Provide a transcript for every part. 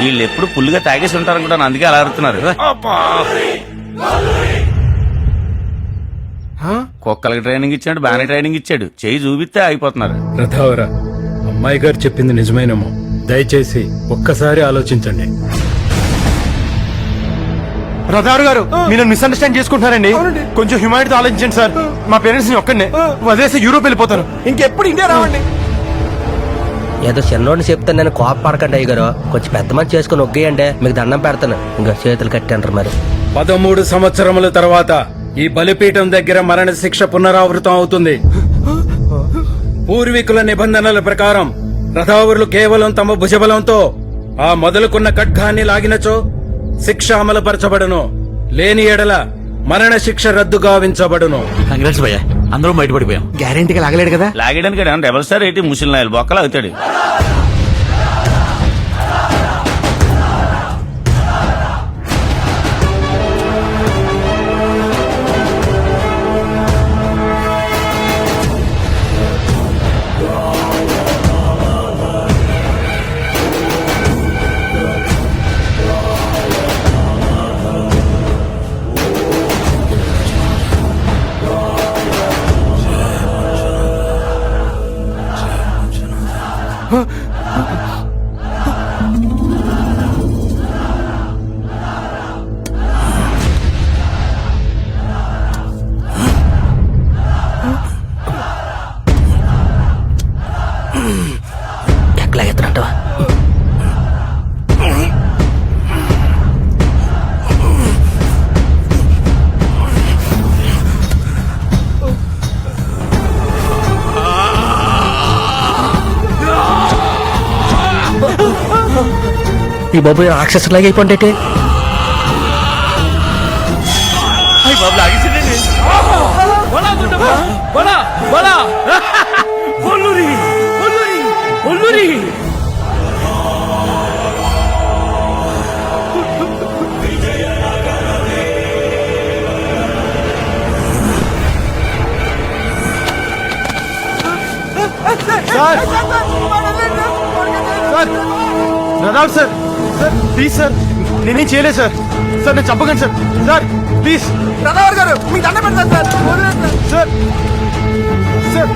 వీళ్ళు ఎప్పుడు పుల్లుగా తాగేసి ఉంటారనుకుంటాను అందుకే అలా అరుతున్నారు. కుక్కలకి ట్రైనింగ్ ఇచ్చాడు బాగానే ట్రైనింగ్ ఇచ్చాడు. చేయి చూపిస్తే అయిపోతున్నారు రథావర అమ్మాయి గారు చెప్పింది నిజమేనేమో. దయచేసి ఒక్కసారి ఆలోచించండి. రథారు గారు మీరు మిస్అండర్స్టాండ్ చేసుకుంటున్నారండి. కొంచెం హ్యూమానిటీ ఆలోచించండి సార్. మా పేరెంట్స్ని ఒక్కనే వదిలేసి యూరోప్ వెళ్ళిపోతాను ఇంకెప్పుడు ఇండియా రావండి. ఏదో చిన్నోడిని చెప్తే నేను కోప పడకండి అయ్య గారు కొంచెం పెద్ద మంది చేసుకుని ఒగ్గేయండి. మీకు దండం పెడతాను. ఇంకా చేతులు కట్టంటారు మరి. పదమూడు సంవత్సరముల తర్వాత ఈ బలిపీఠం దగ్గర మరణ శిక్ష పునరావృతం అవుతుంది. పూర్వీకుల నిబంధనల ప్రకారం రథావరులు కేవలం తమ భుజబలంతో ఆ మొదలుకున్న ఖడ్గాన్ని లాగినచో శిక్ష అమలుపరచబడును. లేని ఎడల మరణ శిక్ష రద్దు గావించబడును. కంగ్రాట్స్ భయ్యా. అందరం బయటపడిపోయాం. గ్యారెంటీగా లాగలేడు కదా? లాగడానికి స్టార్ ఏంటి? ముసలి నాయలు బొక్కలు అవుతాడు ఈ బాబు రాక్షసులాగా అయిపోండి సార్ సార్ రథారు సార్ సార్ ప్లీజ్ సార్ నేనేం చేయలేదు సార్. సార్ నేను చంపకండి సార్. సార్ ప్లీజ్ రథారు గారు మీకు దండ పెడతాను సార్. సార్. సార్.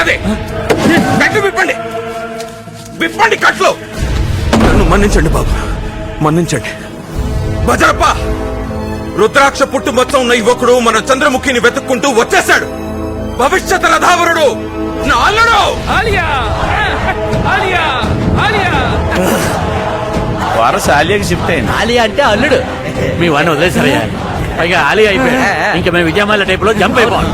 అది కట్లు విప్పండి. విప్పండి కట్లు. నన్ను మన్నించండి బాబు. మన్నించండి. బజరప్ప రుద్రాక్ష పుట్టు మొత్తం ఉన్న యువకుడు మన చంద్రముఖిని వెతుక్కుంటూ వచ్చేశాడు. భవిష్యత్ రథావరుడు నా అల్లుడు! వారస్ ఆలియాకి షిఫ్ట్ అయింది. ఆలి అంటే అల్లుడు. మీ వాడిని వదిలేసారయ్యా పైగా ఆలీ అయిపోయాడు. ఇంకా మేము విజయమాల టైప్లో జంప్ అయిపోవాలి.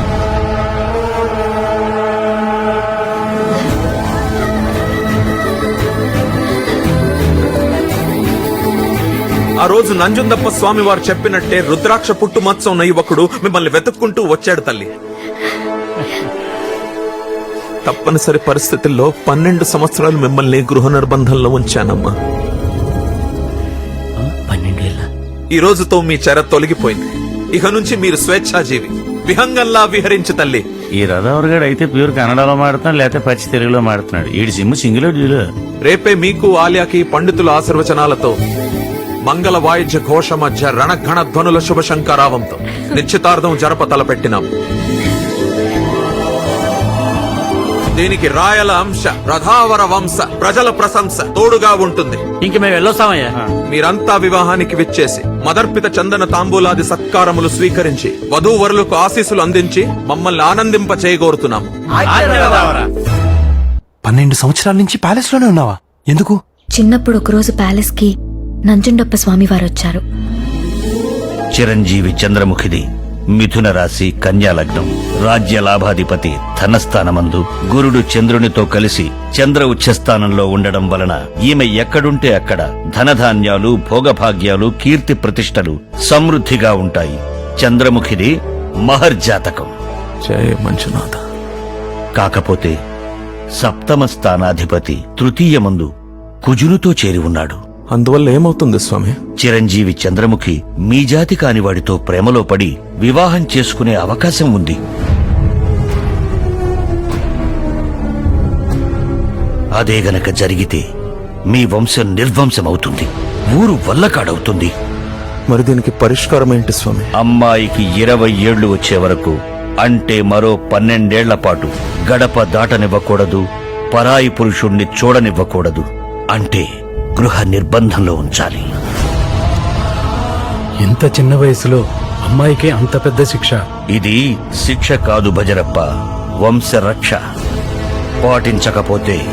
రోజు నంజుందప్ప స్వామి వారు చెప్పినట్టే రుద్రాక్ష పుట్టు మచ్చ ఉన్న యువకుడు మిమ్మల్ని వెతుక్కుంటూ వచ్చాడు తల్లి. తప్పనిసరి పరిస్థితుల్లో పన్నెండు సంవత్సరాలు మిమ్మల్ని గృహ నిర్బంధంలో ఉంచానమ్మా. ఈ రోజుతో మీ చెర తొలగిపోయింది. ఇక నుంచి మీరు స్వేచ్ఛాజీవి. విహంగంలా విహరించి తల్లి. ఈ రథవరగాడు అయితే ప్యూర్ కన్నడలో మాడుతున్నాడు లేకపోతే పచ్చి తెలుగులో మాడుతున్నాడు. ఈడి సిమ్ సింగిల్ రేపే మీకు ఆలియాకి పండితుల ఆశీర్వచనాలతో మంగళ వాయిద్య ఘోష మధ్య రణఘణ ధ్వనుల శుభ శంకరావంతో నిశ్చితార్థం జరప తలపెట్టినాం. దీనికి రాయల అంశ రథావర వంశ ప్రజల ప్రశంస తోడుగా ఉంటుంది. ఇంక మేము వెళ్ళొస్తామయ్యా. మీరంతా వివాహానికి విచ్చేసి మదర్పిత చందన తాంబూలాది సత్కారములు స్వీకరించి వధూవరులకు ఆశీస్సులు అందించి మమ్మల్ని ఆనందింప చేయగోరుతున్నాము పన్నెండు సంవత్సరాల నుంచి ప్యాలెస్లోనే ఉన్నావా? ఎందుకు? చిన్నప్పుడు ఒకరోజు ప్యాలెస్కి నంజుండప్ప స్వామి వారు వచ్చారు చిరంజీవి చంద్రముఖిది మిథున రాశి కన్యా లగ్నం. రాజ్య లాభాధిపతి ధనస్థానమందు గురుడు చంద్రునితో కలిసి చంద్ర ఉచ్చస్థానంలో ఉండడం వలన ఈమె ఎక్కడుంటే అక్కడ ధనధాన్యాలు భోగభాగ్యాలు కీర్తి ప్రతిష్టలు సమృద్ధిగా ఉంటాయి. చంద్రముఖిది మహర్జాతకం జయ మంజునాథ. కాకపోతే సప్తమ స్థానాధిపతి తృతీయమందు కుజునుతో చేరి ఉన్నాడు. అందువల్ల ఏమవుతుంది స్వామి? చిరంజీవి చంద్రముఖి మీ జాతి కాని వాడితో ప్రేమలో పడి వివాహం చేసుకునే అవకాశం ఉంది. అదే గనక జరిగితే మీ వంశం నిర్వంశమవుతుంది. ఊరు వల్లకాడవుతుంది. మరి దీనికి పరిష్కారం ఏంటి స్వామి? అమ్మాయికి ఇరవై ఏళ్ళు వచ్చే వరకు అంటే మరో పన్నెండేళ్ళ పాటు గడప దాటనివ్వకూడదు పరాయి పురుషుణ్ణి చూడనివ్వకూడదు. అంటే గృహ నిర్బంధంలో ఉంచాలి. ఇంత చిన్న వయసులో అమ్మాయికి అంత పెద్ద శిక్ష. ఇది శిక్ష కాదు భజరప్ప వంశరక్ష పాటించకపోతే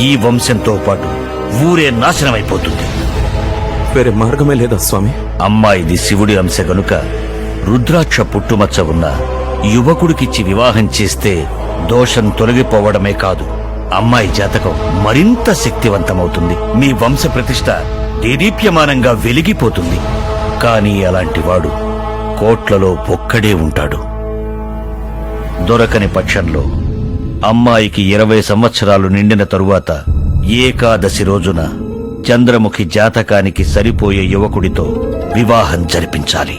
ఈ వంశంతో పాటు ఊరే నాశనమైపోతుంది. వేరే మార్గమే లేదా స్వామి? అమ్మాయిది శివుడి అంశ గనుక రుద్రాక్ష పుట్టుమచ్చ ఉన్న యువకుడికిచ్చి వివాహం చేస్తే దోషం తొలగిపోవడమే కాదు. అమ్మాయి జాతకం మరింత శక్తివంతమవుతుంది. మీ వంశ ప్రతిష్ట దేదీప్యమానంగా వెలిగిపోతుంది. కానీ అలాంటి వాడు కోట్లలో ఒక్కడే ఉంటాడు. దొరకని పక్షంలో అమ్మాయికి ఇరవై సంవత్సరాలు నిండిన తరువాత ఏకాదశి రోజున చంద్రముఖి జాతకానికి సరిపోయే యువకుడితో వివాహం జరిపించాలి.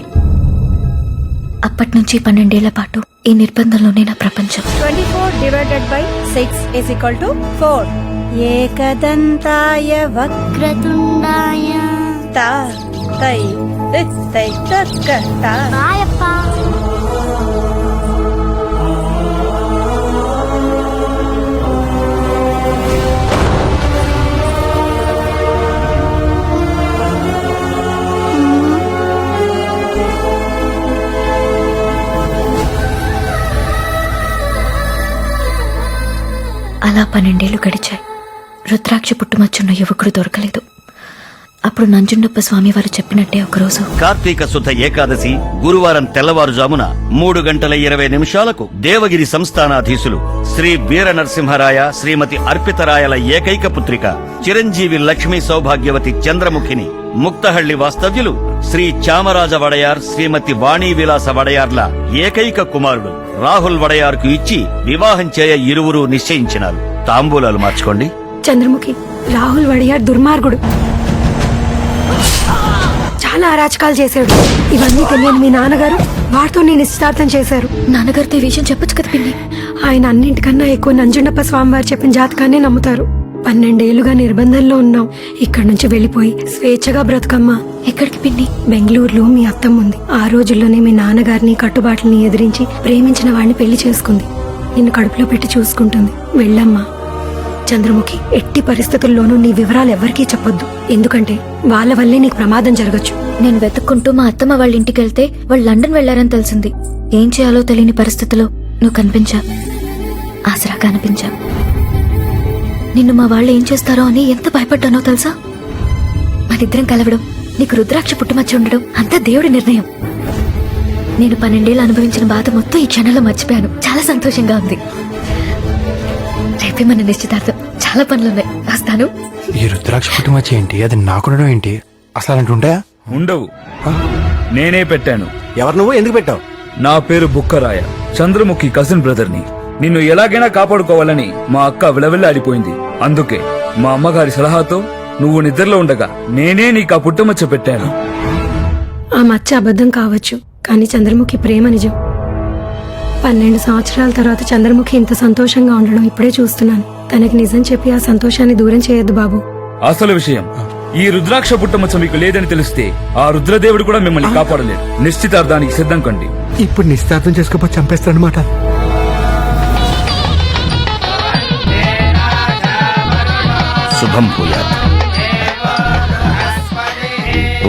అప్పటినుంచి పన్నెండేళ్ళ పాటు ఈ నిర్బంధంలోనే నా ప్రపంచం. 24 divided by 6 is equal to 4. ఏకదంతాయ వక్రతుండాయ. తా తై తై తక్క తా పన్నెండేళ్ళు గడిచాయి. రుద్రాక్ష పుట్టుమచ్చున్న యువకుడు దొరకలేదు. అప్పుడు నంజుండప్ప స్వామి వారు చెప్పినట్టే ఒకరోజు కార్తీక శుద్ధ ఏకాదశి గురువారం తెల్లవారుజామున మూడు గంటల ఇరవై నిమిషాలకు దేవగిరి సంస్థానాధీశులు శ్రీ వీర నరసింహరాయ శ్రీమతి అర్పితరాయల ఏకైక పుత్రిక చిరంజీవి లక్ష్మీ సౌభాగ్యవతి చంద్రముఖిని ముక్తహళ్ళి వాస్తవ్యులు శ్రీ చామరాజ వడయార్ శ్రీమతి వాణీ విలాస వడయార్ల ఏకైక కుమారుడు రాహుల్ వడయార్కు ఇచ్చి వివాహం చేయ ఇరువురు నిశ్చయించినారు. తాంబూలాలు మార్చుకోండి. చంద్రముఖి రాహుల్ వడియార్ దుర్మార్గుడు. చాలా అరాచకాలు చేశాడు. ఇవన్నీ తెలియని మీ నాన్నగారు వారితో నేను నిశ్చితార్థం చేశారు. నాన్నగారితో ఈ విషయం చెప్పొచ్చు కదా పిన్ని? ఆయన అన్నింటికన్నా ఎక్కువ నంజుండప్ప స్వామివారు చెప్పిన జాతకాన్నే నమ్ముతారు. పన్నెండేళ్ళుగా నిర్బంధంలో ఉన్నాం. ఇక్కడి నుంచి వెళ్ళిపోయి స్వేచ్ఛగా బ్రతుకమ్మా. ఎక్కడికి పిన్ని? బెంగళూరులో మీ అత్తమ్మ ఉంది. ఆ రోజుల్లోనే మీ నాన్నగారిని కట్టుబాట్లని ఎదిరించి ప్రేమించిన వాడిని పెళ్ళి చేసుకుంది. నిన్ను కడుపులో పెట్టి చూసుకుంటుంది. వెళ్ళమ్మా. చంద్రముఖి ఎట్టి పరిస్థితుల్లోనూ నీ వివరాలు ఎవ్వరికీ చెప్పొద్దు. ఎందుకంటే వాళ్ళ వల్లే నీకు ప్రమాదం జరగచ్చు. నేను వెతుక్కుంటూ మా అత్తమ్మ వాళ్ళ ఇంటికి వెళ్తే వాళ్ళు లండన్ వెళ్ళారని తెలిసింది. ఏం చేయాలో తెలియని పరిస్థితిలో నువ్వు కనిపించా. ఆసరా కనిపించా. నిన్ను మా వాళ్ళు ఏం చేస్తారో అని ఎంత భయపడ్డానో తెలుసా? మనిద్దరం కలవడం నీకు రుద్రాక్ష పుట్టుమచ్చి ఉండడం అంతా దేవుడి నిర్ణయం. నేను పన్నెండేళ్ళు అనుభవించిన బాధ మొత్తం ఈ క్షణంలో మర్చిపోయాను. చాలా సంతోషంగా ఉంది. రేపే మన నిశ్చితార్థం. చాలా పనులున్నాయి. వస్తాను ఈ రుద్రాక్ష కుటుంబం ఏంటి? అది నాకుండడం ఏంటి? అసలు అలాంటి ఉంటాయా? ఉండవు. నేనే పెట్టాను. ఎవరు నువ్వు? ఎందుకు పెట్టావు? నా పేరు బుక్కరాయ. చంద్రముఖి కజిన్ బ్రదర్ని. నిన్ను ఎలాగైనా కాపాడుకోవాలని మా అక్క విలవిల్లాడిపోయింది. అందుకే మా అమ్మగారి సలహాతో నువ్వు నిద్రలో ఉండగా నేనే నీకు ఆ పుట్టమచ్చ పెట్టాను. ఆ మచ్చ అబద్ధం కావచ్చు కానీ చంద్రముఖి ప్రేమ నిజం. పన్నెండు సంవత్సరాల తర్వాత చంద్రముఖి ఇంత సంతోషంగా ఉండడం ఇప్పుడే చూస్తున్నాను. తనకి నిజం చెప్పి ఆ సంతోషాన్ని దూరం చేయొద్దు బాబు. అసలు విషయం ఈ రుద్రాక్ష పుట్టమచ్చ మీకు లేదని తెలిస్తే ఆ రుద్రదేవుడు కూడా మిమ్మల్ని కాపాడలేడు నిశ్చితార్థానికి సిద్ధం కండి. ఇప్పుడు నిశ్చితార్థం చేసుకోపోతే చంపేస్తాడనమాట శుభం భూయాత్.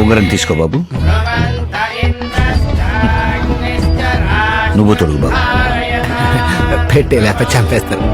ఉంగరం తీసుకో బాబు. నువ్వు తొడుగు బాబు. పెట్టే లేప చంపేస్తాను